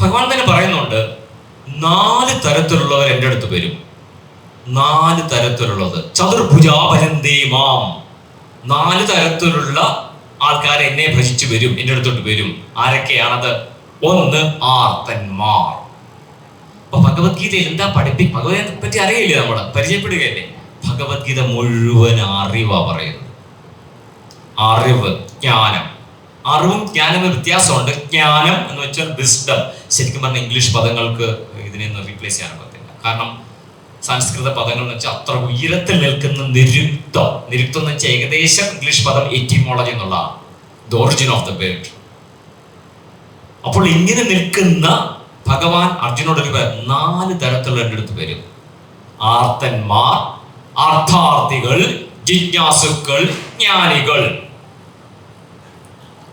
ഭഗവാൻ തന്നെ പറയുന്നുണ്ട് നാല് തരത്തിലുള്ളവർ എന്റെ അടുത്ത് വരും. നാല് തരത്തിലുള്ളത്. ചതുർഭുജാഭരന്തേ മാം. നാല് തരത്തിലുള്ള ആൾക്കാർ എന്നെ ഭജിച്ചു വരും എന്റെ അടുത്തോട്ട് വരും. ആരൊക്കെയാണത്? ഒന്ന് ആർത്തന്മാർ. അപ്പൊ ഭഗവത്ഗീത എന്താ പഠിപ്പി ഭഗവതിയെ പറ്റി അറിയില്ലേ നമ്മൾ പരിചയപ്പെടുകയല്ലേ? ഭഗവത്ഗീത മുഴുവൻ അറിവാ പറയുന്നത്. അറിവ് ജ്ഞാനം. അറിവും ജ്ഞാനവും വ്യത്യാസമുണ്ട്. ജ്ഞാനം എന്ന് വെച്ചാൽ വിസ്ഡം ശരിക്കും പറഞ്ഞ ഇംഗ്ലീഷ് പദങ്ങൾക്ക് ഇതിനെ ഒന്ന് റീപ്ലേസ് ചെയ്യാൻ പറ്റില്ല. കാരണം സംസ്കൃത പദങ്ങൾ എന്ന് വെച്ചാൽ അത്ര ഉയരത്തിൽ നിൽക്കുന്ന നിരുക്തം. നിരുക്തം എന്ന് വെച്ചാൽ ഏകദേശം ഇംഗ്ലീഷ് പദം എറ്റിമോളജി എന്നുള്ള the origin of the world അപ്പോൾ ഇങ്ങനെ നിൽക്കുന്ന ഭഗവാൻ അർജുനോട് ഒരു നാല് തരത്തിലുള്ള എന്റെ അടുത്ത് വരും. ആർത്തന്മാർ അർത്ഥാർത്ഥികൾ ജിജ്ഞാസുക്കൾ ജ്ഞാനികൾ.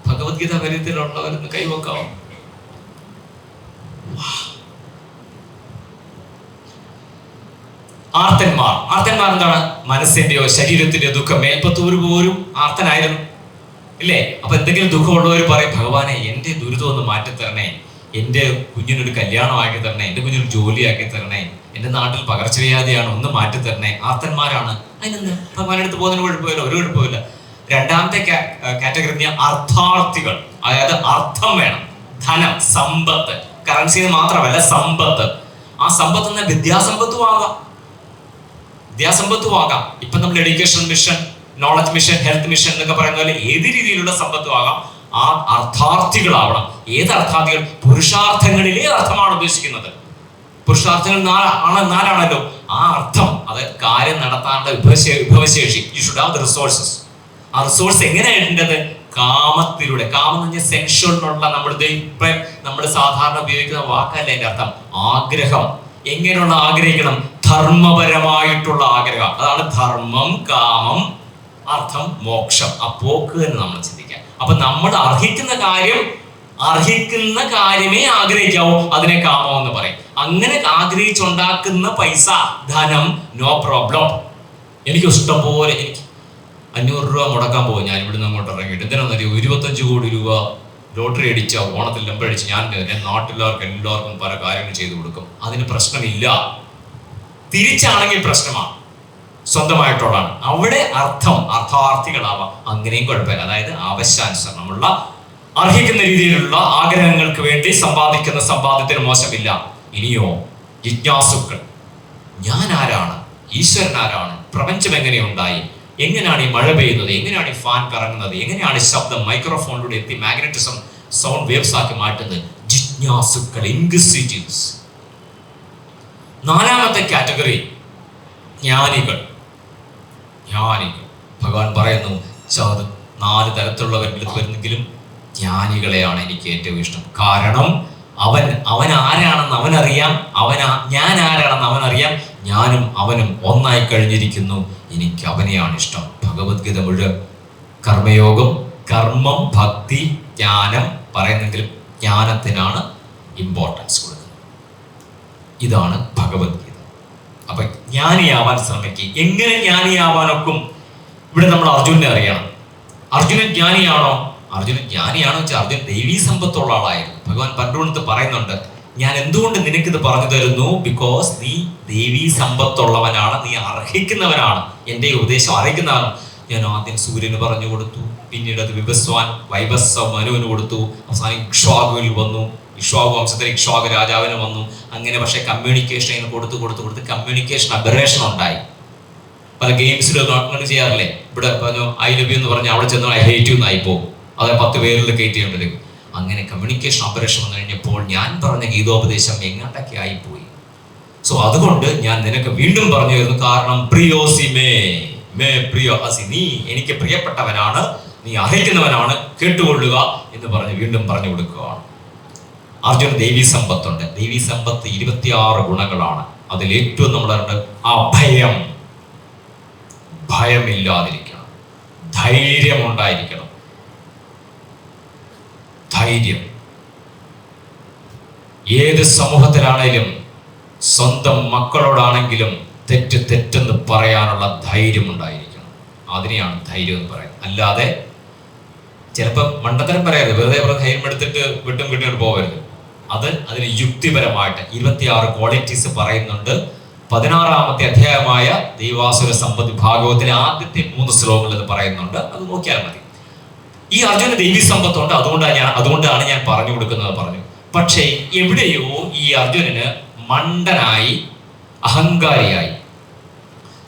ഭഗവത്ഗീത പരിധിയിലുള്ളവരെന്ന് കൈവക്കാവും? ആർത്തന്മാർ. ആർത്തന്മാർ എന്താണ്? മനസ്സിന്റെയോ ശരീരത്തിന്റെയോ ദുഃഖം. മേൽപ്പത്തൂർ പോലും ആർത്തനായിരുന്നു. ഇല്ലേ? അപ്പൊ എന്തെങ്കിലും ദുഃഖമുള്ളവർ പറയും ഭഗവാനെ എന്റെ ദുരിതം ഒന്ന് മാറ്റിത്തരണേ. എന്റെ കുഞ്ഞിനൊരു കല്യാണം ആക്കി തരണേ. എന്റെ കുഞ്ഞിനൊരു ജോലി ആക്കി തരണേ. എന്റെ നാട്ടിൽ പകർച്ചവ്യാധിയാണ് ഒന്ന് മാറ്റി തരണേ ആർത്തന്മാരാണ്. അതിനെന്ത്? ഭഗവാനെടുത്ത് പോകുന്നതിന് കുഴപ്പമില്ല ഒരു കുഴപ്പമില്ല. രണ്ടാമത്തെ കാറ്റഗറി അർത്ഥാർത്ഥികൾ. അതായത് അർത്ഥം വേണം. ധനം സമ്പത്ത്. കറൻസി മാത്രമല്ല സമ്പത്ത്. ആ സമ്പത്ത് എന്ന വിദ്യാസമ്പത്തും ആകാം. വിദ്യാസമ്പത്തും ആകാം. ഇപ്പൊ നമ്മൾ education mission knowledge mission health mission എന്നൊക്കെ പറയുന്ന പോലെ ഏത് രീതിയിലുള്ള സമ്പത്തും ആകാം. ആ അർത്ഥാർത്ഥികളാവണം. ഏത് അർത്ഥാർത്ഥികൾ? പുരുഷാർത്ഥങ്ങളിലെ അർത്ഥമാണ് ഉദ്ദേശിക്കുന്നത്. പുരുഷാർത്ഥങ്ങൾ ആണ് നാലാണല്ലോ. ആ അർത്ഥം. അത് കാര്യം നടത്താനുള്ള വിഭവശേ- വിഭവശേഷി. You should have the resources ആ റിസോഴ്സ് എങ്ങനെയായിട്ടുണ്ടത് കാമത്തിലൂടെ. കാമം എന്ന് പറഞ്ഞാൽ സെൻഷ്വൽ എന്നുള്ള നമ്മുടെ ഇപ്പൊ നമ്മൾ സാധാരണ ഉപയോഗിക്കുന്ന വാക്കല്ല അതിന്റെ അർത്ഥം. ആഗ്രഹം. എങ്ങനെയുള്ള ആഗ്രഹിക്കണം? ധർമ്മപരമായിട്ടുള്ള ആഗ്രഹം. അതാണ് ധർമ്മം കാമം അർത്ഥം മോക്ഷം. ആ പോക്ക് എന്ന് നമ്മൾ ചിന്തിക്കാം അപ്പൊ നമ്മൾ അർഹിക്കുന്ന കാര്യം അർഹിക്കുന്ന കാര്യമേ ആഗ്രഹിക്കാവൂ. അതിനെ കാമം എന്ന് പറയും. അങ്ങനെ ആഗ്രഹിച്ചുണ്ടാക്കുന്ന പൈസ ധനം നോ പ്രോബ്ലം എനിക്ക് ഇഷ്ടം പോലെ എനിക്ക് അഞ്ഞൂറ് രൂപ മുടക്കാൻ പോകും ഞാൻ ഇവിടുന്ന് അങ്ങോട്ട് ഇറങ്ങിയിട്ട്. എന്തിനാണെന്നറിയോ ഇരുപത്തഞ്ച് കോടി രൂപ ലോട്ടറി അടിച്ച ഓണത്തിൽ നമ്പറടിച്ച് ഞാൻ ഞാൻ നാട്ടിലാർക്ക് എല്ലാവർക്കും പല കാര്യങ്ങൾ ചെയ്തു കൊടുക്കും. അതിന് പ്രശ്നമില്ല. തിരിച്ചാണെങ്കിൽ പ്രശ്നമാണ്. സ്വന്തമായിട്ടുള്ളതാണ് അവിടെ അർത്ഥം അർത്ഥാർത്ഥികളാവാം. അങ്ങനെയും കുഴപ്പമില്ല. അതായത് ആവശ്യാനുസരണമുള്ള അർഹിക്കുന്ന രീതിയിലുള്ള ആഗ്രഹങ്ങൾക്ക് വേണ്ടി സമ്പാദിക്കുന്ന സമ്പാദ്യത്തിന് മോശമില്ല. ഇനിയോ ജിജ്ഞാസുക്കൾ. ഞാൻ ആരാണ്? ഈശ്വരൻ ആരാണ്? പ്രപഞ്ചം എങ്ങനെയുണ്ടായി? എങ്ങനെയാണ് ഈ മഴ പെയ്യുന്നത്? എങ്ങനെയാണ് ഈ ഫാൻ കറങ്ങുന്നത്? എങ്ങനെയാണ് ശബ്ദം മൈക്രോഫോണിലൂടെ എത്തി മാഗ്നറ്റിസം സൗണ്ട് വേവ്സ് ആക്കി മാറ്റുന്നത്? ജിജ്ഞാസുക്കൾ ഇൻക്വിസിറ്റീവ്സ് നാലാമത്തെ കാറ്റഗറി ജ്ഞാനികൾ. ജ്ഞാനികൾ. ഭഗവാൻ പറയുന്നു ചത് നാല് തരത്തിലുള്ളവരിൽ വരുന്നെങ്കിലും ജ്ഞാനികളെയാണ് എനിക്ക് ഏറ്റവും ഇഷ്ടം. കാരണം അവൻ അവൻ ആരാണെന്ന് അവനറിയാം. അവൻ ഞാൻ ആരാണെന്ന് അവനറിയാം. ഞാനും അവനും ഒന്നായി കഴിഞ്ഞിരിക്കുന്നു. എനിക്ക് അവനെയാണ് ഇഷ്ടം. ഭഗവത്ഗീത മുഴുവൻ. കർമ്മയോഗം കർമ്മം ഭക്തി ജ്ഞാനം പറയുന്നെങ്കിലും ജ്ഞാനത്തിനാണ് ഇമ്പോർട്ടൻസ് കൊടുക്കുന്നത്. ഇതാണ് ഭഗവത്ഗീത. അപ്പൊ ജ്ഞാനിയാവാൻ ശ്രമിക്കുക എങ്ങനെ ജ്ഞാനിയാവാനൊക്കും? ഇവിടെ നമ്മൾ അർജുനെ അറിയണം. അർജുനൻ ജ്ഞാനിയാണോ? അർജുനൻ ജ്ഞാനിയാണോ വെച്ചാൽ അർജുൻ ദൈവീ സമ്പത്തുള്ള ആളായിരുന്നു. ഭഗവാൻ പണ്ടുകൊണ്ട് പറയുന്നുണ്ട് ഞാൻ എന്തുകൊണ്ട് നിനക്കിത് പറഞ്ഞു തരുന്നു? ബിക്കോസ് നീ ദേവീ സമ്പത്തുള്ളവനാണ് നീ അർഹിക്കുന്നവനാണ്. എന്റെ ഉപദേശം അർഹിക്കുന്നവനാണ് ഞാൻ ആദ്യം സൂര്യന് പറഞ്ഞു കൊടുത്തു പിന്നീട് അത് വിഭസ്വാൻ വൈഭസ്വ മനുവിന് കൊടുത്തു. അവസാനം ഇക്ഷ്വാഗുവിൽ വന്നു. ഇക്ഷ്വാകു വംശത്തിൽ ഇക്ഷ്വാഗു രാജാവിന് വന്നു. അങ്ങനെ പക്ഷേ കമ്മ്യൂണിക്കേഷൻ അതിന് കൊടുത്ത് കൊടുത്ത് കൊടുത്ത് കമ്മ്യൂണിക്കേഷൻ അബറേഷൻ ഉണ്ടായി. പല ഗെയിംസിലും അങ്ങനെ ചെയ്യാറില്ലേ? ഇവിടെ പറഞ്ഞു ഐ ലവ് യു എന്ന് പറഞ്ഞാൽ അവിടെ ചെന്ന് ഐ ഹേറ്റ് യു എന്നായി പോകും അതെ പത്ത് പേരിൽ കയറ്റി ചെയ്യേണ്ടത് അങ്ങനെ കമ്മ്യൂണിക്കേഷൻ ഓപ്പറേഷൻ വന്നു കഴിഞ്ഞപ്പോൾ ഞാൻ പറഞ്ഞ ഗീതോപദേശം എങ്ങോട്ടൊക്കെ ആയിപ്പോയി. സോ അതുകൊണ്ട് ഞാൻ നിനക്ക് വീണ്ടും പറഞ്ഞു തരുന്നു കാരണം പ്രിയോസിമേ മേ പ്രിയോ അസി നീ എനിക്ക് പ്രിയപ്പെട്ടവനാണ് നീ അർഹിക്കുന്നവനാണ് കേട്ടുകൊള്ളുക എന്ന് പറഞ്ഞ് വീണ്ടും പറഞ്ഞു കൊടുക്കുകയാണ്. അർജുന ദേവി സമ്പത്തുണ്ട്. ദേവി സമ്പത്ത് ഇരുപത്തിയാറ് ഗുണങ്ങളാണ്. അതിൽ ഏറ്റവും നമ്മൾ അഭയം. ഭയമില്ലാതിരിക്കണം. ധൈര്യം ഉണ്ടായിരിക്കണം. ധൈര്യം. ഏത് സമൂഹത്തിലാണേലും സ്വന്തം മക്കളോടാണെങ്കിലും തെറ്റ് തെറ്റെന്ന് പറയാനുള്ള ധൈര്യം ഉണ്ടായിരിക്കണം അതിനെയാണ് ധൈര്യം എന്ന് പറയുന്നത്. അല്ലാതെ ചിലപ്പോൾ മണ്ടത്തരം പറയരുത്. വെറുതെ അവരുടെ ധൈര്യം എടുത്തിട്ട് വിട്ടും കിട്ടിയിട്ട് പോകരുത്. അത് അതിന് യുക്തിപരമായിട്ട് ഇരുപത്തിയാറ് ക്വാളിറ്റീസ് പറയുന്നുണ്ട്. പതിനാറാമത്തെ അധ്യായമായ ദൈവാസുര സമ്പത്ത് ഭാഗവത്തിലെ ആദ്യത്തെ മൂന്ന് ശ്ലോകങ്ങൾ ഇത് പറയുന്നുണ്ട്. അത് നോക്കിയാൽ മതി. ഈ അർജുന ദൈവി സമ്പത്തുണ്ട്. അതുകൊണ്ടാണ് ഞാൻ അതുകൊണ്ടാണ് ഞാൻ പറഞ്ഞു കൊടുക്കുന്നത് പറഞ്ഞു. പക്ഷേ എവിടെയോ ഈ അർജുനന് മണ്ടനായി അഹങ്കാരിയായി.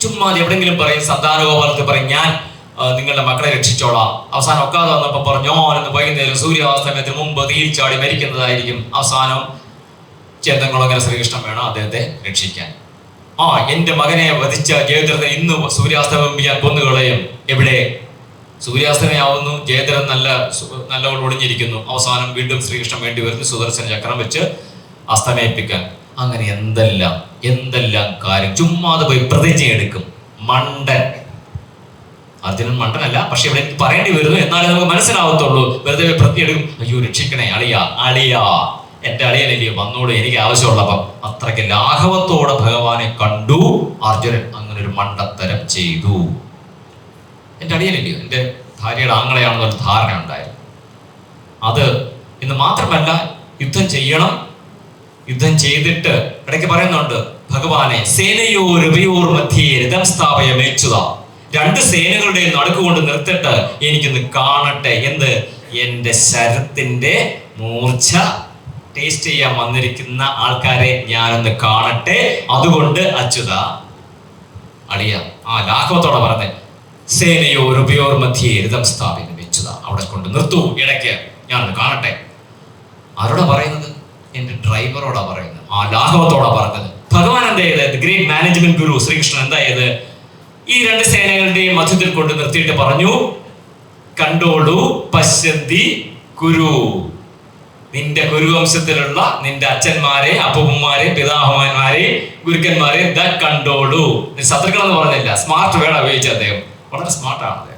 ചുമ്മാ എവിടെങ്കിലും പറയും സന്താനഗോപാലത്തിൽ പറയും ഞാൻ നിങ്ങളുടെ മക്കളെ രക്ഷിച്ചോളാം. അവസാനം ഒക്കാതെ വന്നപ്പോൾ പറഞ്ഞു ഓനെന്ന് വൈകുന്നേരം സൂര്യാസ്തമയത്തിന് മുമ്പ് തീരിച്ചാടി മരിക്കുന്നതായിരിക്കും. അവസാനം ചേതങ്ങളങ്ങനെ ശ്രീകൃഷ്ണൻ വേണം അദ്ദേഹത്തെ രക്ഷിക്കാൻ. ആ എന്റെ മകനെ വധിച്ച ജയദ്രഥൻ ഇന്ന് സൂര്യാസ്തമയം ഞാൻ കൊന്നുകളയും. എവിടെ? സൂര്യാസ്തമയാവുന്നു. ജയദ്രഥൻ നല്ല നല്ലവണ്ണം ഒളിഞ്ഞിരിക്കുന്നു അവസാനം വീണ്ടും ശ്രീകൃഷ്ണൻ വേണ്ടി വരുന്നു. സുദർശന ചക്രം വെച്ച് അസ്തമയിപ്പിക്കാൻ. അങ്ങനെ എന്തെല്ലാം എന്തെല്ലാം കാര്യം? ചുമ്മാതെ പോയി പ്രതിജ്ഞ എടുക്കും. മണ്ടൻ. അർജുനൻ മണ്ടനല്ല പക്ഷെ ഇവിടെ പറയേണ്ടി വരുന്നു. എന്നാലേ നമുക്ക് മനസ്സിലാവത്തുള്ളൂ. വെറുതെ പ്രതിജ്ഞ എടുക്കും. അയ്യോ രക്ഷിക്കണേ അളിയ അളിയ. എന്റെ അളിയനല്ലേ വന്നോട് എനിക്ക് ആവശ്യമുള്ളപ്പം അത്രയ്ക്ക് ലാഘവത്തോടെ ഭഗവാനെ കണ്ടു. അർജുനൻ അങ്ങനെ ഒരു മണ്ടത്തരം ചെയ്തു. എന്റെ അടിയനില്ലയോ എന്റെ ഭാര്യയുടെ ആങ്ങളെയാണെന്നൊരു ധാരണ ഉണ്ടായിരുന്നു. അത് ഇന്ന് മാത്രമല്ല യുദ്ധം ചെയ്യണം. യുദ്ധം ചെയ്തിട്ട് ഇടയ്ക്ക് പറയുന്നുണ്ട് ഭഗവാനെ സേനയോരുപയോർ മധ്യേ രഥം സ്ഥാപയ മേച്ചുത രണ്ട് സേനകളുടെ നടുക്ക് കൊണ്ട് നിർത്തിട്ട് എനിക്കൊന്ന് കാണട്ടെ എന്ത് എന്റെ ശരത്തിന്റെ മൂർച്ച ടേസ്റ്റ് ചെയ്യാൻ വന്നിരിക്കുന്ന ആൾക്കാരെ ഞാനൊന്ന് കാണട്ടെ. അതുകൊണ്ട് അച്യുത അളിയ ആ ലാഘവത്തോടെ പറഞ്ഞേ. സേനയോരുപയോർ മധ്യേ രഥം സ്ഥാപിതം വെച്ചതാ. അവിടെ കൊണ്ട് നിർത്തു ഇടയ്ക്ക്. ഞാനത് കാണട്ടെ. ആരോടാ പറയുന്നത്? എന്റെ ഡ്രൈവറോടാ പറയുന്നത്. ആ ലാഘവത്തോടാ പറഞ്ഞത്. ഭഗവാൻ എന്താ ചെയ്ത് ഗ്രേറ്റ് മാനേജ്മെന്റ് ഗുരു ശ്രീകൃഷ്ണൻ എന്താ ചെയ്ത് ഈ രണ്ട് സേനകളുടെയും മധ്യത്തിൽ കൊണ്ട് നിർത്തിയിട്ട് പറഞ്ഞു കണ്ടോളൂ പശ്യന്തി ഗുരു. നിന്റെ കുരുവംശത്തിലുള്ള നിന്റെ അച്ഛന്മാരെ അപ്പുമ്മമാരെ പിതാമഹന്മാരെ ഗുരുക്കന്മാരെ ദ കണ്ടോളൂ. ശത്രുക്കൾ ശത്രുക്കളെന്ന് പറഞ്ഞില്ല. സ്മാർട്ട് വേണം ഉപയോഗിച്ച അദ്ദേഹം. വളരെ സ്മാർട്ടാണ് അദ്ദേഹം.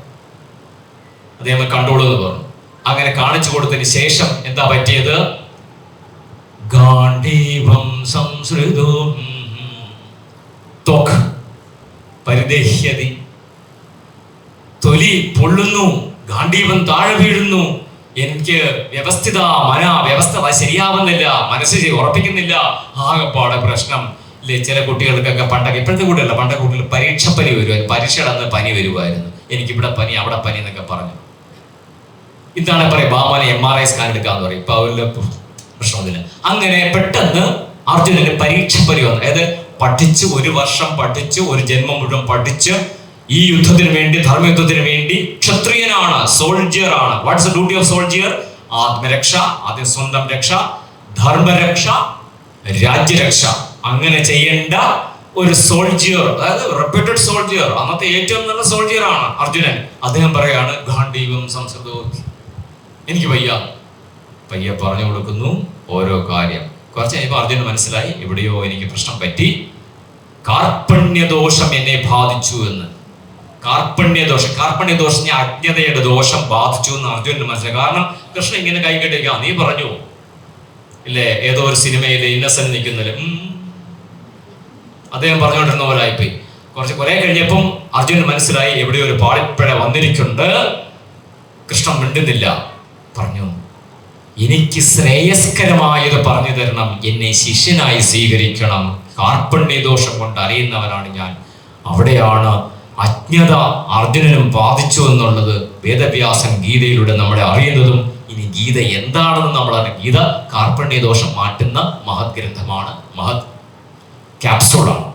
അദ്ദേഹം കണ്ടോളൂ എന്ന് പറഞ്ഞു. അങ്ങനെ കാണിച്ചു കൊടുത്തതിന് ശേഷം എന്താ പറ്റിയത്? പരിദേഹ്യതി. തൊലി പൊള്ളുന്നു ഗാന്ധീവം താഴെ വീഴുന്നു. എനിക്ക് വ്യവസ്ഥിത മന വ്യവസ്ഥ ശരിയാവുന്നില്ല മനസ്സ് ഉറപ്പിക്കുന്നില്ല. ആകെപ്പാടെ പ്രശ്നം ഇല്ലേ ചില കുട്ടികൾക്കൊക്കെ പണ്ടൊക്കെ ഇപ്പോഴത്തെ കുട്ടികളല്ല പണ്ടൊക്കെ കുട്ടികൾ പരീക്ഷ പനി വരുമായിരുന്നു പരീക്ഷയുടെ അന്ന് പനി വരുമായിരുന്നു എനിക്ക് ഇവിടെ പനി അവിടെ പനി എന്നൊക്കെ പറഞ്ഞു. ഇതാണ് പറയും ബാബാനെ എം ആർ ഐ സ്കാൻ എടുക്കാന്ന് പറയും. ഇപ്പൊ അവരുടെ പ്രശ്നമൊന്നുമില്ല. അങ്ങനെ പെട്ടെന്ന് അർജുനന് പരീക്ഷ പരി വന്നു. അതായത് പഠിച്ച് ഒരു വർഷം പഠിച്ച് ഒരു ജന്മം മുഴുവൻ പഠിച്ച് ഈ യുദ്ധത്തിന് വേണ്ടി ധർമ്മയുദ്ധത്തിന് വേണ്ടി ക്ഷത്രിയനാണ് സോൾജിയർ ആണ്. വാട്ട്സ് ഡ്യൂട്ടി ഓഫ് സോൾജിയർ ആത്മരക്ഷ ആദ്യം സ്വന്തം രക്ഷ ധർമ്മരക്ഷ രാജ്യരക്ഷ. അങ്ങനെ ചെയ്യേണ്ട ഒരു സോൾജിയർ അതായത് റെപ്യൂട്ടഡ് സോൾജിയർ അന്നത്തെ ഏറ്റവും നല്ല സോൾജിയർ ആണ് അർജുനൻ. അദ്ദേഹം പറയാണ് ഗാന്ധീവം സംസ്കൃതവും എനിക്ക് വയ്യ. വയ്യ പറഞ്ഞു കൊടുക്കുന്നു ഓരോ കാര്യം. കുറച്ച് കഴിയുമ്പോൾ അർജുനൻ മനസ്സിലായി എവിടെയോ എനിക്ക് പ്രശ്നം പറ്റി. കാർപ്പണ്യദോഷം എന്നെ ബാധിച്ചു എന്ന്. കാർപ്പണ്യദോഷം കാർപ്പണ്യദോഷം ഞാൻ അജ്ഞതയുടെ ദോഷം ബാധിച്ചു എന്ന് അർജുനൻ മനസ്സിലായി. കാരണം കൃഷ്ണൻ ഇങ്ങനെ കൈ കെട്ടിക്കുക നീ പറഞ്ഞു. ഇല്ലേ? ഏതോ ഒരു സിനിമയിലെ ഇന്നസെന്റ് നിൽക്കുന്നില്ല? അദ്ദേഹം പറഞ്ഞുകൊണ്ടിരുന്ന പോലെ ആയിപ്പോയി. കുറച്ച് കുറെ കഴിഞ്ഞപ്പം അർജുനൻ മനസ്സിലായി എവിടെയോ ഒരു പാളിപ്പഴ വന്നിരിക്കുന്നുണ്ട്. കൃഷ്ണൻ മിണ്ടുന്നില്ല. പറഞ്ഞു എനിക്ക് ശ്രേയസ്കരമായത് പറഞ്ഞു തരണം. എന്നെ ശിഷ്യനായി സ്വീകരിക്കണം. കാർപ്പണ്യദോഷം കൊണ്ട് അറിയുന്നവനാണ് ഞാൻ. അവിടെയാണ് അജ്ഞത അർജുനനും ബാധിച്ചു എന്നുള്ളത് വേദവ്യാസൻ ഗീതയിലൂടെ നമ്മളെ അറിയുന്നതും. ഇനി ഗീത എന്താണെന്ന് നമ്മൾ ഗീത കാർപ്പണ്യദോഷം മാറ്റുന്ന മഹത് ഗ്രന്ഥമാണ് മഹത് ക്യാപ്സൂളാണ്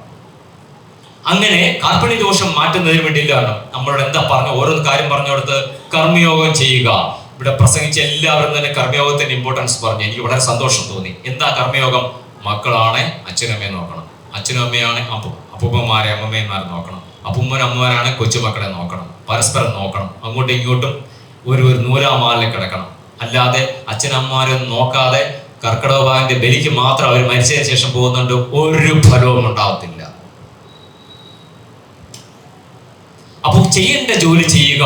അങ്ങനെ കാർപ്പണി ദോഷം മാറ്റുന്നതിന് വേണ്ടിയിട്ടാണ് നമ്മളോട് എന്താ പറഞ്ഞ ഓരോ കാര്യം പറഞ്ഞു കൊടുത്ത് കർമ്മയോഗം ചെയ്യുക. ഇവിടെ പ്രസംഗിച്ച എല്ലാവരും തന്നെ കർമ്മയോഗത്തിന്റെ ഇമ്പോർട്ടൻസ് പറഞ്ഞു. എനിക്ക് വളരെ സന്തോഷം തോന്നി. എന്താ കർമ്മയോഗം? മക്കളാണ് അച്ഛനമ്മയെ നോക്കണം. അച്ഛനും അമ്മയാണ് അപ്പു അപ്പൂപ്പന്മാരെ അമ്മമ്മമാരെ നോക്കണം. അപ്പൂമ്മൻ അമ്മമാരാണ് കൊച്ചുമക്കളെ നോക്കണം. പരസ്പരം നോക്കണം. അങ്ങോട്ടും ഇങ്ങോട്ടും ഒരു ഒരു നൂലാമാലിൽ കിടക്കണം. അല്ലാതെ അച്ഛനമ്മമാരെ നോക്കാതെ കർക്കിടകഭാഗന്റെ ബലിക്ക് മാത്രം അവർ മരിച്ചതിന് ശേഷം പോകുന്നുണ്ട്. ഒരു ഫലവും ഉണ്ടാവത്തില്ല. അപ്പൊ ചെയ്യേണ്ട ജോലി ചെയ്യുക.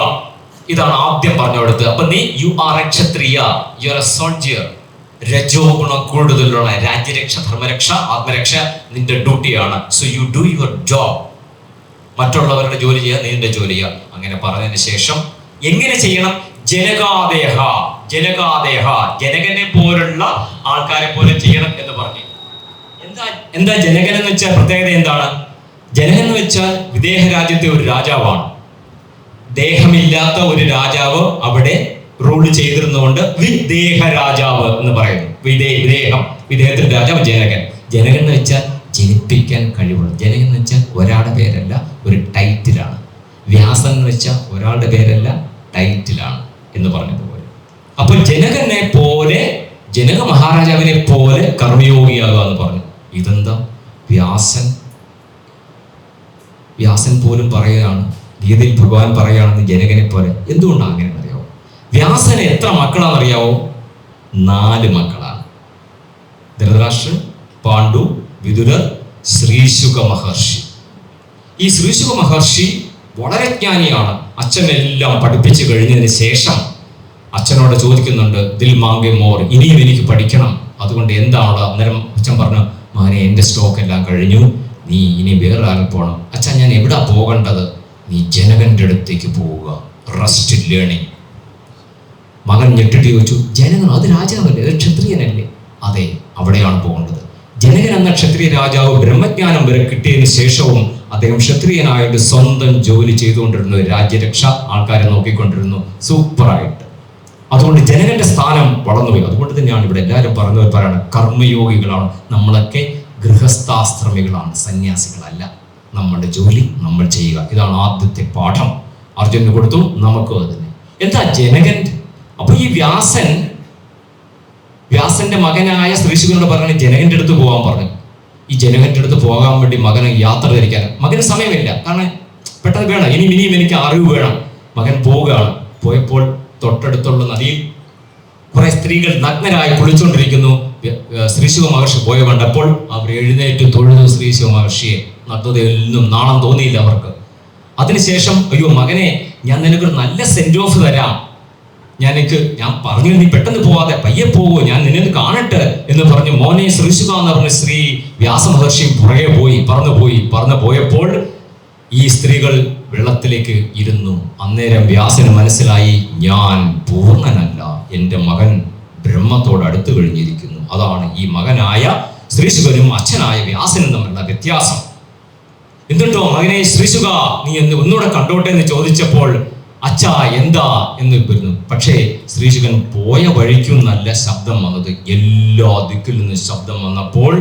ഇതാണ് ആദ്യം പറഞ്ഞു കൊടുത്തത് അപ്പൊ നീ you are a Kshatriya. You are a soldier രജോ ഗുണം കൂടുതലുള്ള രാജ്യരക്ഷ ധർമ്മരക്ഷ ആത്മരക്ഷ നിന്റെ ഡ്യൂട്ടിയാണ് so you do your job മറ്റുള്ളവരുടെ ജോലി ചെയ്യുക നിന്റെ ജോലി ചെയ്യുക. അങ്ങനെ പറഞ്ഞതിന് ശേഷം എങ്ങനെ ചെയ്യണം? ജനകാദേഹ ജനകാദേഹ ജനകനെ പോലുള്ള ആൾക്കാരെ പോലെ ചെയ്യണം എന്ന് പറഞ്ഞു. എന്താ എന്താ ജനകൻ എന്ന് വെച്ചാൽ പ്രത്യേകത എന്താണ്? ജനകൻ എന്ന് വെച്ചാൽ വിദേഹ രാജ്യത്തെ ഒരു രാജാവാണ്. ദേഹമില്ലാത്ത ഒരു രാജാവ് അവിടെ റൂൾ ചെയ്തിരുന്നുകൊണ്ട് വിദേഹ രാജാവ് എന്ന് പറയുന്നു. വിദേ വിദേഹം വിദേഹത്തിന്റെ രാജാവ് ജനകൻ. ജനകൻ എന്ന് വെച്ചാൽ ജനിപ്പിക്കാൻ കഴിവുള്ള ജനകൻ എന്ന് വെച്ചാൽ ഒരാളുടെ പേരല്ല ഒരു ടൈറ്റിലാണ് വ്യാസൻ എന്ന് വെച്ചാൽ ഒരാളുടെ പേരല്ല ടൈറ്റിലാണ് എന്ന് പറഞ്ഞതുപോലെ. അപ്പൊ ജനകനെ പോലെ ജനക മഹാരാജാവിനെ പോലെ കർമ്മയോഗിയാകുക എന്ന് പറഞ്ഞു. ഇതെന്താ? വ്യാസൻ. വ്യാസൻ പോലും പറയുകയാണ് ഗീതയിൽ ഭഗവാൻ പറയുകയാണെന്ന് ജനകനെ പോലെ. എന്തുകൊണ്ടാണ് അങ്ങനെ അറിയാവോ വ്യാസന് എത്ര മക്കളാണെന്നറിയാവോ? നാല് മക്കളാണ്. ധൃതരാഷ്ട്രൻ പാണ്ഡു വിദുരർ ശ്രീശുക മഹർഷി. ഈ ശ്രീശുക മഹർഷി വളരെ ജ്ഞാനിയാണ്. അച്ഛനെല്ലാം പഠിപ്പിച്ചു കഴിഞ്ഞതിന് ശേഷം അച്ഛനോട് ചോദിക്കുന്നുണ്ട് ദിൽ മാങ്കെ മോർ ഇനിയും എനിക്ക് പഠിക്കണം. അതുകൊണ്ട് എന്താണ് അന്നേരം അച്ഛൻ പറഞ്ഞു മകനെ എന്റെ സ്റ്റോക്ക് എല്ലാം കഴിഞ്ഞു. നീ ഇനി വേറെ ആകെ പോകണം അച്ഛൻ ഞാൻ എവിടെ പോകേണ്ടത്? നീ ജനകന്റെ അടുത്തേക്ക് പോവുക. റെസ്റ്റ് ലേണിംഗ് മകൻ ഞെട്ടിട്ട് ചോദിച്ചു ജനകൻ അത് രാജാവല്ലേ? അത് ക്ഷത്രിയനല്ലേ? അതെ അവിടെയാണ് പോകേണ്ടത്. ജനകൻ എന്ന ക്ഷത്രിയ രാജാവ് ബ്രഹ്മജ്ഞാനം വരെ കിട്ടിയതിന് ശേഷവും അദ്ദേഹം ക്ഷത്രിയനായിട്ട് സ്വന്തം ജോലി ചെയ്തുകൊണ്ടിരുന്നു രാജ്യരക്ഷ ആൾക്കാരെ നോക്കിക്കൊണ്ടിരുന്നു. സൂപ്പറായിട്ട്. അതുകൊണ്ട് ജനകന്റെ സ്ഥാനം വളർന്നുപോയി. അതുകൊണ്ട് തന്നെയാണ് ഇവിടെ എല്ലാവരും പറഞ്ഞു പറയണം കർമ്മയോഗികളാണ്. നമ്മളൊക്കെ ഗൃഹസ്ഥാശ്രമികളാണ് സന്യാസികളല്ല. നമ്മുടെ ജോലി നമ്മൾ ചെയ്യുക. ഇതാണ് ആദ്യത്തെ പാഠം. അർജുനന് കൊടുത്തു നമുക്ക് തന്നെ. എന്താ ജനകൻ? അപ്പൊ ഈ വ്യാസൻ വ്യാസന്റെ മകനായ ശ്രീശുഖനോട് പറഞ്ഞു ജനകന്റെ അടുത്ത് പോകാൻ പറഞ്ഞു. ഈ ജനകന്റെ അടുത്ത് പോകാൻ വേണ്ടി മകന് യാത്ര ധരിക്കാൻ മകന് സമയമില്ല. കാരണം പെട്ടെന്ന് വേണം. ഇനി ഇനിയും എനിക്ക് അറിവ് വേണം. മകൻ പോവുകയാണ്. പോയപ്പോൾ തൊട്ടടുത്തുള്ള നദിയിൽ കുറെ സ്ത്രീകൾ നഗ്നരായി കുളിച്ചുകൊണ്ടിരിക്കുന്നു. ശ്രീശിവ മഹർഷി പോയ കണ്ടപ്പോൾ അവർ എഴുന്നേറ്റ് തൊഴുതു ശ്രീശിവ മഹർഷിയെ നഗ്നതയിൽ നിന്നും നാണം തോന്നിയില്ല അവർക്ക്. അതിനുശേഷം അയ്യോ മകനെ ഞാൻ നിനക്കൊരു നല്ല സെന്റ് ഓഫ് തരാം. ഞാൻ എനിക്ക് ഞാൻ പറഞ്ഞു നീ പെട്ടെന്ന് പോവാതെ പയ്യെ പോകൂ ഞാൻ നിന്നെ കാണട്ടെ എന്ന് പറഞ്ഞു മോനെ ശ്രീശുക എന്ന് പറഞ്ഞ ശ്രീ വ്യാസമഹർഷിയും പുറകെ പോയി പറന്നു പോയി പറന്നു പോയപ്പോൾ ഈ സ്ത്രീകൾ വെള്ളത്തിലേക്ക് ഇരുന്നു. അന്നേരം വ്യാസന് മനസ്സിലായി ഞാൻ പൂർണനല്ല. എന്റെ മകൻ ബ്രഹ്മത്തോട് അടുത്തു കഴിഞ്ഞിരിക്കുന്നു. അതാണ് ഈ മകനായ ശ്രീശുഖനും അച്ഛനായ വ്യാസനും തമ്മിലുള്ള വ്യത്യാസം. എന്നിട്ടോ മകനെ ശ്രീശുക നീ എന്ന് ഒന്നുകൂടെ കണ്ടോട്ടെ എന്ന് ചോദിച്ചപ്പോൾ അച്ഛാ എന്താ? എന്ന് വരുന്നു പക്ഷേ ശ്രീശുഖൻ പോയ വഴിക്കും നല്ല ശബ്ദം വന്നത് എല്ലാ ദിക്കിൽ നിന്ന് ശബ്ദം വന്നപ്പോൾ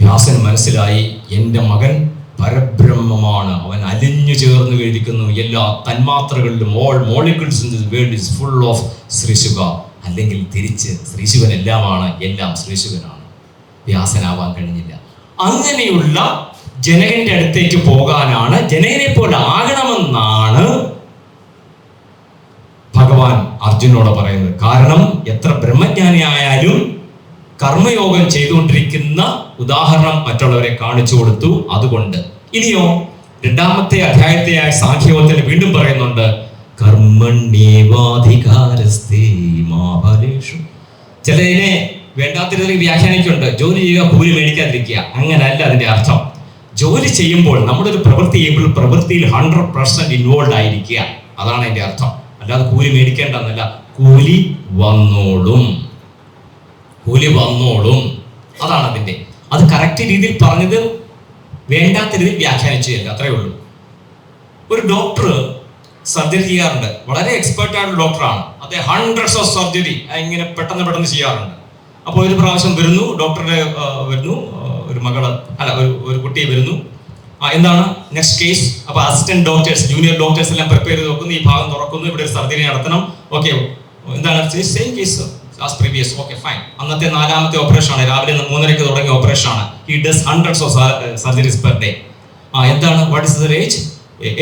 വ്യാസൻ മനസ്സിലായി എന്റെ മകൻ പരബ്രഹ്മമാണ്. അവൻ അലിഞ്ഞു ചേർന്ന് കഴിക്കുന്നു എല്ലാ തന്മാത്രകളിലും all molecules in world is full of Shrishuka അല്ലെങ്കിൽ തിരിച്ച് ശ്രീശുഖൻ എല്ലാമാണ് എല്ലാം ശ്രീശുഖനാണ് വ്യാസനാവാൻ കഴിഞ്ഞില്ല. അങ്ങനെയുള്ള ജനകന്റെ അടുത്തേക്ക് പോകാനാണ് ജനകനെ പോലെ ആകണമെന്നാണ് ഭഗവാൻ അർജുനോട് പറയുന്നത്. കാരണം എത്ര ബ്രഹ്മജ്ഞാനിയായാലും കർമ്മയോഗം ചെയ്തുകൊണ്ടിരിക്കുന്ന ഉദാഹരണം മറ്റുള്ളവരെ കാണിച്ചു കൊടുത്തു അതുകൊണ്ട്. ഇനിയോ രണ്ടാമത്തെ അധ്യായത്തെയായ സാഖ്യവത്തിൽ വീണ്ടും പറയുന്നുണ്ട് ചിലതിനെ വേണ്ടാത്ത രീതിയിൽ വ്യാഖ്യാനിക്കുന്നുണ്ട് ജോലി ചെയ്യുക കൂലി മേടിക്കാതിരിക്കുക. അങ്ങനല്ല അതിന്റെ അർത്ഥം. ജോലി ചെയ്യുമ്പോൾ നമ്മുടെ ഒരു പ്രവൃത്തി ചെയ്യുമ്പോൾ പ്രവൃത്തിയിൽ ഹൺഡ്രഡ് പെർസെന്റ് ഇൻവോൾവ് ആയിരിക്കുക. അതാണ് അതിന്റെ അർത്ഥം. അല്ലാതെ കൂലി മേടിക്കേണ്ടെന്നല്ല കൂലി വന്നോളും. കൂലി വന്നോളും. അതാണ് അതിന്റെ അത് കറക്റ്റ് രീതിയിൽ പറഞ്ഞത് വേണ്ടാത്ത രീതിയിൽ വ്യാഖ്യാനിച്ചു തരില്ല അത്രേ ഉള്ളൂ. ഒരു ഡോക്ടർ സർജറി ചെയ്യാറുണ്ട്. വളരെ എക്സ്പേർട്ട് ഡോക്ടറാണ് അദ്ദേഹം ഹൺഡ്രഡ്സ് ഓഫ് സർജറി ഇങ്ങനെ പെട്ടെന്ന് പെട്ടെന്ന് ചെയ്യാറുണ്ട്. അപ്പോൾ ഒരു പ്രാവശ്യം വരുന്നു ഡോക്ടറുടെ വരുന്നു ഒരു മകൾ അല്ല ഒരു ഒരു കുട്ടി വരുന്നു. ആ, എന്താണ്? നെക്സ്റ്റ് കേസ് അപ്പോൾ അസിസ്റ്റന്റ് ഡോക്ടേഴ്സ് ജൂനിയർ ഡോക്ടേഴ്സ് എല്ലാം പ്രിപ്പയർ ചെയ്ത് നോക്കുന്നു. ഈ ഭാഗം തുറക്കുന്നു. ഇവിടെ ഒരു സർജറി നടത്തണം. ഓക്കെ എന്താണ്? Same case as previous okay fine അന്നത്തെ നാലാമത്തെ ഓപ്പറേഷൻ ആണ്. രാവിലെ മൂന്നരയ്ക്ക് തുടങ്ങിയ ഓപ്പറേഷൻ ആണ്. ഈ does hundreds of surgeries per day ആ എന്താണ്? What is the age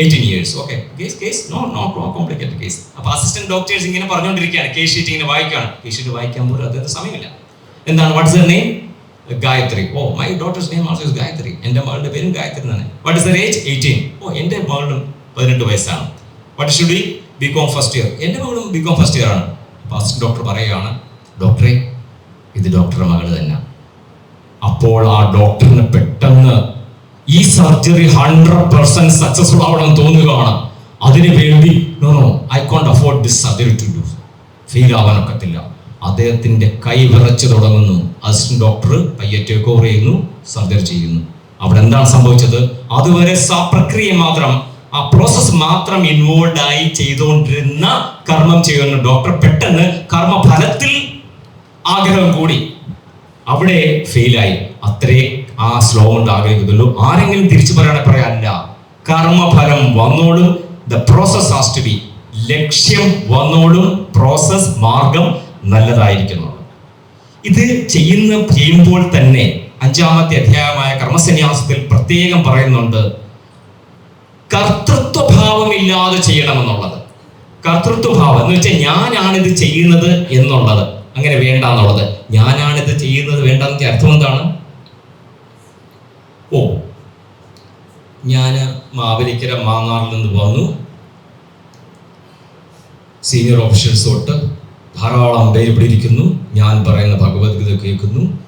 eighteen years okay case case no no no complicated case അപ്പോൾ അസിസ്റ്റന്റ് ഡോക്ടേഴ്സ് ഇങ്ങനെ പറഞ്ഞുകൊണ്ടിരിക്കുകയാണ് കേസ് ഷീറ്റ് ഇങ്ങനെ വായിക്കുകയാണ്. കേസ് ഷീറ്റ് വായിക്കാൻ പോലും അദ്ദേഹത്തിന് സമയമില്ല. എന്താണ്? What is name Gayatri. Oh my daughter's name also is Gayatri. എന്റെ മകളുടെ പേരും ഗായത്രി തന്നെ. What is the age eighteen oh എന്റെ മകളും പതിനെട്ട് വയസ്സാണ്. What should be B com first year എന്റെ മകളും ബി കോം ഫസ്റ്റ് ഇയർ ആണ്. അപ്പോൾ അസിസ്റ്റന്റ് ഡോക്ടർ പറയുകയാണ് ഡോക്ടറെ ഇത് ഡോക്ടറുടെ മകൾ തന്നെ. അപ്പോൾ ആ ഡോക്ടറിന് പെട്ടെന്ന് ഈ സർജറി ഹൺഡ്രഡ് പെർസെന്റ് സക്സസ്ഫുൾ ആവണം തോന്നുകയാണ്. അതിനു വേണ്ടി no no I can't afford this surgery to do fail ആവാനൊക്കത്തില്ല. അദ്ദേഹത്തിന്റെ കൈ വിറച്ചു തുടങ്ങുന്നു. അസിസ്റ്റന്റ് ഡോക്ടർ പയ്യെ ടേക്ക് ഓവർ ചെയ്യുന്നു സർജറി ചെയ്യുന്നു. അവിടെ എന്താണ് സംഭവിച്ചത്? അതുവരെ പ്രക്രിയ മാത്രം ആ പ്രോസസ് മാത്രം ഇൻവോൾവ് ആയി ചെയ്തുകൊണ്ടിരുന്ന കർമ്മം ചെയ്യുന്ന ഡോക്ടർ പെട്ടെന്ന് കർമ്മഫലത്തിൽ ആഗ്രഹം കൂടി. അവിടെ ഫെയിലായി അത്രേ ആ സ്ലോ കൊണ്ട് ആഗ്രഹിക്കുന്നുള്ളൂ. ആരെങ്കിലും തിരിച്ചു പറയാനെ പറയാനില്ല. കർമ്മഫലം വന്നോളും. The process has to be ലക്ഷ്യം വന്നോളും. പ്രോസസ് മാർഗം നല്ലതായിരിക്കുന്നു. ഇത് ചെയ്യുന്ന ചെയ്യുമ്പോൾ തന്നെ അഞ്ചാമത്തെ അധ്യായമായ കർമ്മസന്യാസത്തിൽ പ്രത്യേകം പറയുന്നുണ്ട്. കർത്തൃത്വഭാവമില്ലാതെ ചെയ്യണമെന്നുള്ളത്. കർത്തൃത്വഭാവം എന്ന് വെച്ചാൽ ഞാനാണിത് ചെയ്യുന്നത് എന്നുള്ളത്. അങ്ങനെ വേണ്ട എന്നുള്ളത് ഞാനാണിത് ചെയ്യുന്നത് വേണ്ട അർത്ഥം എന്താണ്? ഓ ഞാൻ മാവലിക്കര മാന്നാറിൽ നിന്ന് വന്നു. സീനിയർ ഓഫീസേഴ്സ് തൊട്ട് ധാരാളം പേര് ഇവിടെ ഇരിക്കുന്നു. ഞാൻ പറയുന്ന ഭഗവത്ഗീത കേൾക്കുന്നു.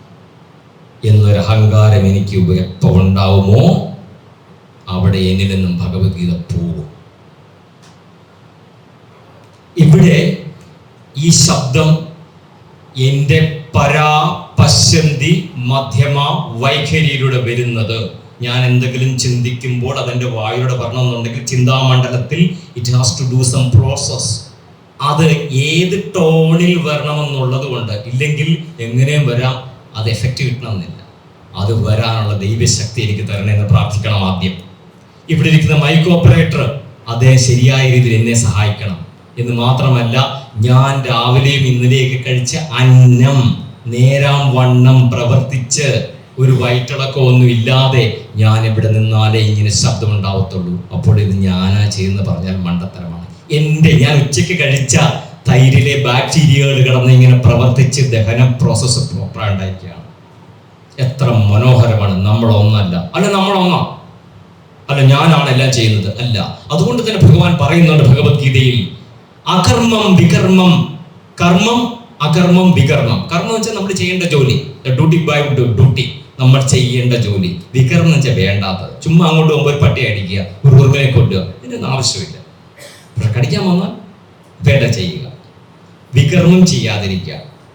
എന്നൊരു അഹങ്കാരം എനിക്ക് എപ്പോൾ ഉണ്ടാവുമോ അവിടെ എന്നിൽ നിന്നും ഭഗവത്ഗീത പോകും. ഇവിടെ ഈ ശബ്ദം എന്റെ പരാ പശ്യന്തി മധ്യമ വൈഖരിയിലൂടെ വരുന്നത്. ഞാൻ എന്തെങ്കിലും ചിന്തിക്കുമ്പോൾ അതെന്റെ വായുടെ പറഞ്ഞെന്നുണ്ടെങ്കിൽ ചിന്താമണ്ഡലത്തിൽ it has to do some process അത് ഏത് ടോണിൽ വരണമെന്നുള്ളത് കൊണ്ട്. ഇല്ലെങ്കിൽ എങ്ങനെയും വരാം. അത് എഫക്റ്റ് കിട്ടണമെന്നില്ല. അത് വരാനുള്ള ദൈവശക്തി എനിക്ക് തരണമെന്ന് പ്രാർത്ഥിക്കണം ആദ്യം. ഇവിടെ ഇരിക്കുന്ന മൈക്ക് ഓപ്പറേറ്റർ അദ്ദേഹം ശരിയായ രീതിയിൽ എന്നെ സഹായിക്കണം. എന്ന് മാത്രമല്ല ഞാൻ രാവിലെയും ഇന്നലെയൊക്കെ കഴിച്ച അന്നം നേരാം വണ്ണം പ്രവർത്തിച്ച് ഒരു വയറ്റിളക്കമൊന്നും ഇല്ലാതെ ഞാൻ ഇവിടെ നിന്നാലേ ഇങ്ങനെ ശബ്ദം ഉണ്ടാവത്തുള്ളൂ അപ്പോൾ ഇത് ഞാനാ ചെയ്യുന്ന പറഞ്ഞാൽ മണ്ടത്തരമാണ്. എന്റെ ഞാൻ ഉച്ചയ്ക്ക് കഴിച്ച തൈരിലെ ബാക്ടീരിയകൾ കിടന്ന് ഇങ്ങനെ പ്രവർത്തിച്ച് ദഹന പ്രോസസ്സ് ഉണ്ടായിരിക്കുകയാണ് എത്ര മനോഹരമാണ്. നമ്മളൊന്നല്ല. അല്ല നമ്മൾ ഒന്നാ അല്ല ഞാനാണ് എല്ലാം ചെയ്യുന്നത്. അല്ല അതുകൊണ്ട് തന്നെ ഭഗവാൻ പറയുന്നുണ്ട് ഭഗവത്ഗീതയിൽ അകർമ്മം വികർമ്മം. കർമ്മം അകർമ്മം വികർമ്മം. കർമ്മം വെച്ചാൽ നമ്മൾ ചെയ്യേണ്ട ജോലി. ഡ്യൂട്ടി ബൈ ഡ്യൂട്ടി നമ്മൾ ചെയ്യേണ്ട ജോലി. വികർമ്മം വെച്ചാൽ വേണ്ടാത്തത്. ചുമ്മാ അങ്ങോട്ട് പോകുമ്പോൾ ഒരു പട്ടി അടിക്കുക ഒരു ഉറുമയെ കൊല്ലുക ഇതിനൊന്നും ആവശ്യമില്ല. പ്രകടിക്കാൻ കടിക്കാൻ വന്നാൽ വേണ്ട ചെയ്യുക. വികർമ്മം ചെയ്യാതിരിക്കുക.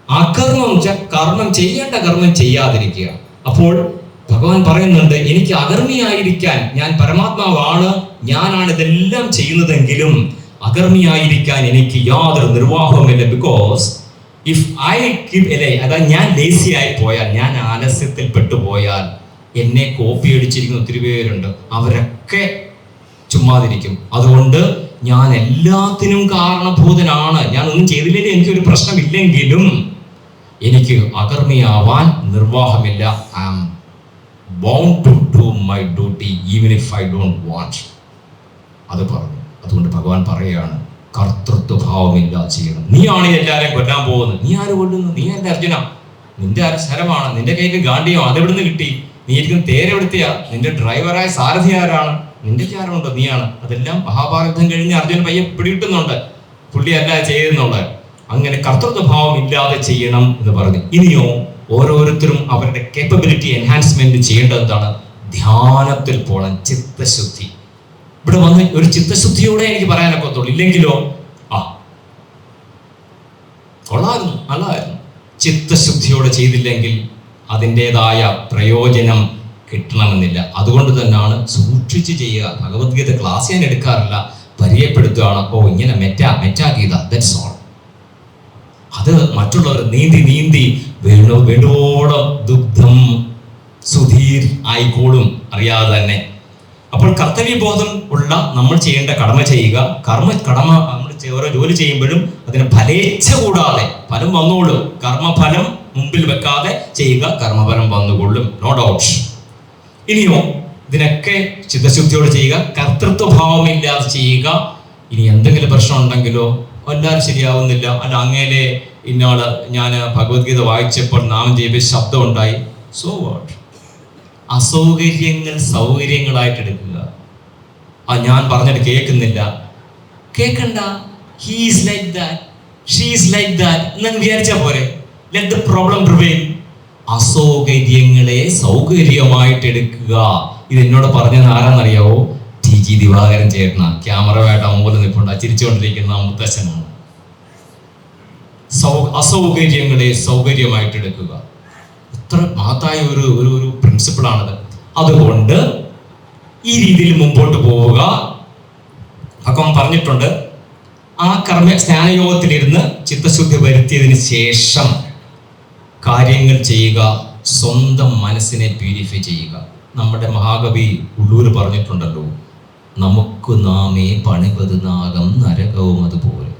അകർമ്മം വെച്ചാൽ കർമ്മം ചെയ്യേണ്ട കർമ്മം ചെയ്യാതിരിക്കുക. അപ്പോൾ ഭഗവാൻ പറയുന്നുണ്ട് എനിക്ക് അകർമ്മിയായിരിക്കാൻ ഞാൻ പരമാത്മാവാണ് ഞാനാണ് ഇതെല്ലാം ചെയ്യുന്നതെങ്കിലും അകർമ്മിയായിരിക്കാൻ എനിക്ക് യാതൊരു നിർവാഹവുമില്ല because if I keep a lie അതായത് ഞാൻ ലേസി ആയി പോയാൽ ഞാൻ ആലസ്യത്തിൽ പെട്ടുപോയാൽ എന്നെ കോപ്പി അടിച്ചിരിക്കുന്ന ഒത്തിരി പേരുണ്ട്. അവരൊക്കെ ചുമ്മാതിരിക്കും. അതുകൊണ്ട് ഞാൻ എല്ലാത്തിനും കാരണഭൂതനാണ്. ഞാൻ ഒന്നും ചെയ്തില്ലെങ്കിൽ എനിക്കൊരു പ്രശ്നമില്ലെങ്കിലും എനിക്ക് അകർമ്മിയാവാൻ നിർവാഹമില്ല. I am bound to do my duty even if I don't want അത് പറഞ്ഞു. അതുകൊണ്ട് ഭഗവാൻ പറയുകയാണ് കർത്തൃത്വഭാവമില്ല ചെയ്യണം നീയാണ് എല്ലാവരെയും കൊല്ലാൻ പോകുന്നത്. നീ ആര് കൊല്ലുന്നു? നീ എന്റെ അർജുന? നിന്റെ ആര് ശരമാണ്? നിന്റെ കയ്യിൽ ഗാന്ധിയോ അതെവിടുന്ന് കിട്ടി? നീ ഇരിക്കുന്ന തേരെവിടുത്തിയ? നിന്റെ ഡ്രൈവറായ സാരഥി ആരാണ്? നിന്റെ ചാരമുണ്ടോ നീയാണ്. അതെല്ലാം മഹാഭാരതം കഴിഞ്ഞ് അർജുന പയ്യെ പിടികിട്ടുന്നുണ്ട്. പുള്ളി അല്ല ചെയ്യുന്നുള്ളത് അങ്ങനെ കർത്തൃത്വഭാവം ഇല്ലാതെ ചെയ്യണം എന്ന് പറഞ്ഞു. ഇനിയോ ഓരോരുത്തരും അവരുടെ കേപ്പബിലിറ്റി എൻഹാൻസ്മെന്റ് ചെയ്യേണ്ടത് എന്താണ് ധ്യാനത്തിൽ പോകണം ചിത്തശുദ്ധി. ഇവിടെ വന്ന് ഒരു ചിത്തശുദ്ധിയോടെ എനിക്ക് പറയാനൊക്കെ ഒത്തുള്ളൂ ഇല്ലെങ്കിലോ? ആ. കൊള്ളായിരുന്നു നല്ലതായിരുന്നു. ചിത്തശുദ്ധിയോടെ ചെയ്തില്ലെങ്കിൽ അതിന്റെതായ പ്രയോജനം കിട്ടണമെന്നില്ല. അതുകൊണ്ട് തന്നെയാണ് സൂക്ഷിച്ച് ചെയ്യുക. ഭഗവത്ഗീത ക്ലാസ് ഞാൻ എടുക്കാറില്ല. പരിചയപ്പെടുത്തുകയാണ്. ഓ ഇങ്ങനെ meta meta Gita. That's all അത് മറ്റുള്ളവർ നീന്തി നീന്തി വേണു വേണുവോളം ദുഗ്ധം സുധീർ ആയിക്കോളും. അറിയാതെ തന്നെ അപ്പോൾ കർത്തവ്യബോധം ഉള്ള നമ്മൾ ചെയ്യേണ്ട കടമ ചെയ്യുക. കർമ്മ കടമ നമ്മൾ ഓരോ ജോലി ചെയ്യുമ്പോഴും അതിന് ഫലേച്ഛ കൂടാതെ ഫലം വന്നോളും കർമ്മഫലം മുമ്പിൽ വെക്കാതെ ചെയ്യുക കർമ്മഫലം വന്നുകൊള്ളും. നോ ഡൗട്ട് ഇനിയോ ഇതിനൊക്കെ ചിത്തശുദ്ധിയോട് ചെയ്യുക. കർത്തൃത്വഭാവമില്ലാതെ ചെയ്യുക. ഇനി എന്തെങ്കിലും പ്രശ്നം ഉണ്ടെങ്കിലോ എല്ലാവരും ശരിയാവുന്നില്ല. അല്ല അങ്ങേലെ ഇന്നാൾ ഞാൻ ഭഗവത്ഗീത വായിച്ചപ്പോൾ നാമം ചെയ്യുമ്പോൾ ശബ്ദം ഉണ്ടായി. സോ വാട്ട് അസൗകര്യങ്ങൾ സൗകര്യങ്ങളായിട്ട് എടുക്കുക. ആ ഞാൻ പറഞ്ഞിട്ട് കേൾക്കുന്നില്ല. കേൾക്കണ്ട. He's like that she's like that എന്നങ്ങ് വിചാരിച്ചാൽ പോരെ. ലെറ്റ് ദ പ്രോബ്ലം പ്രിവെയിൽ അസൗകര്യങ്ങളെ സൗകര്യമായിട്ട് എടുക്കുക. ഇത് എന്നോട് പറഞ്ഞത് ആരാന്നറിയാവോ? ടി ജി ദിവാകരൻ ചേട്ടന. വേട്ട മൂലം നിൽപ്പുണ്ട്. ചിരിച്ചുകൊണ്ടിരിക്കുന്ന മുത്തശ്ശനാണ് സൗ അസൗകര്യങ്ങളെ സൗകര്യമായിട്ട് എടുക്കുക. എത്ര മഹത്തായ ഒരു ഒരു ഒരു പ്രിൻസിപ്പിളാണത് അതുകൊണ്ട് ഈ രീതിയിൽ മുമ്പോട്ട് പോവുക. ഭഗവാൻ പറഞ്ഞിട്ടുണ്ട് ആ കർമ്മ സ്നാനയോഗത്തിലിരുന്ന് ചിത്തശുദ്ധി വരുത്തിയതിന് ശേഷം കാര്യങ്ങൾ ചെയ്യുക സ്വന്തം മനസ്സിനെ പ്യൂരിഫൈ ചെയ്യുക. നമ്മുടെ മഹാകവി ഉള്ളൂർ പറഞ്ഞിട്ടുണ്ടല്ലോ നമുക്ക് നാമേ പണിപത് നാഗം നരകവും അതുപോലെ.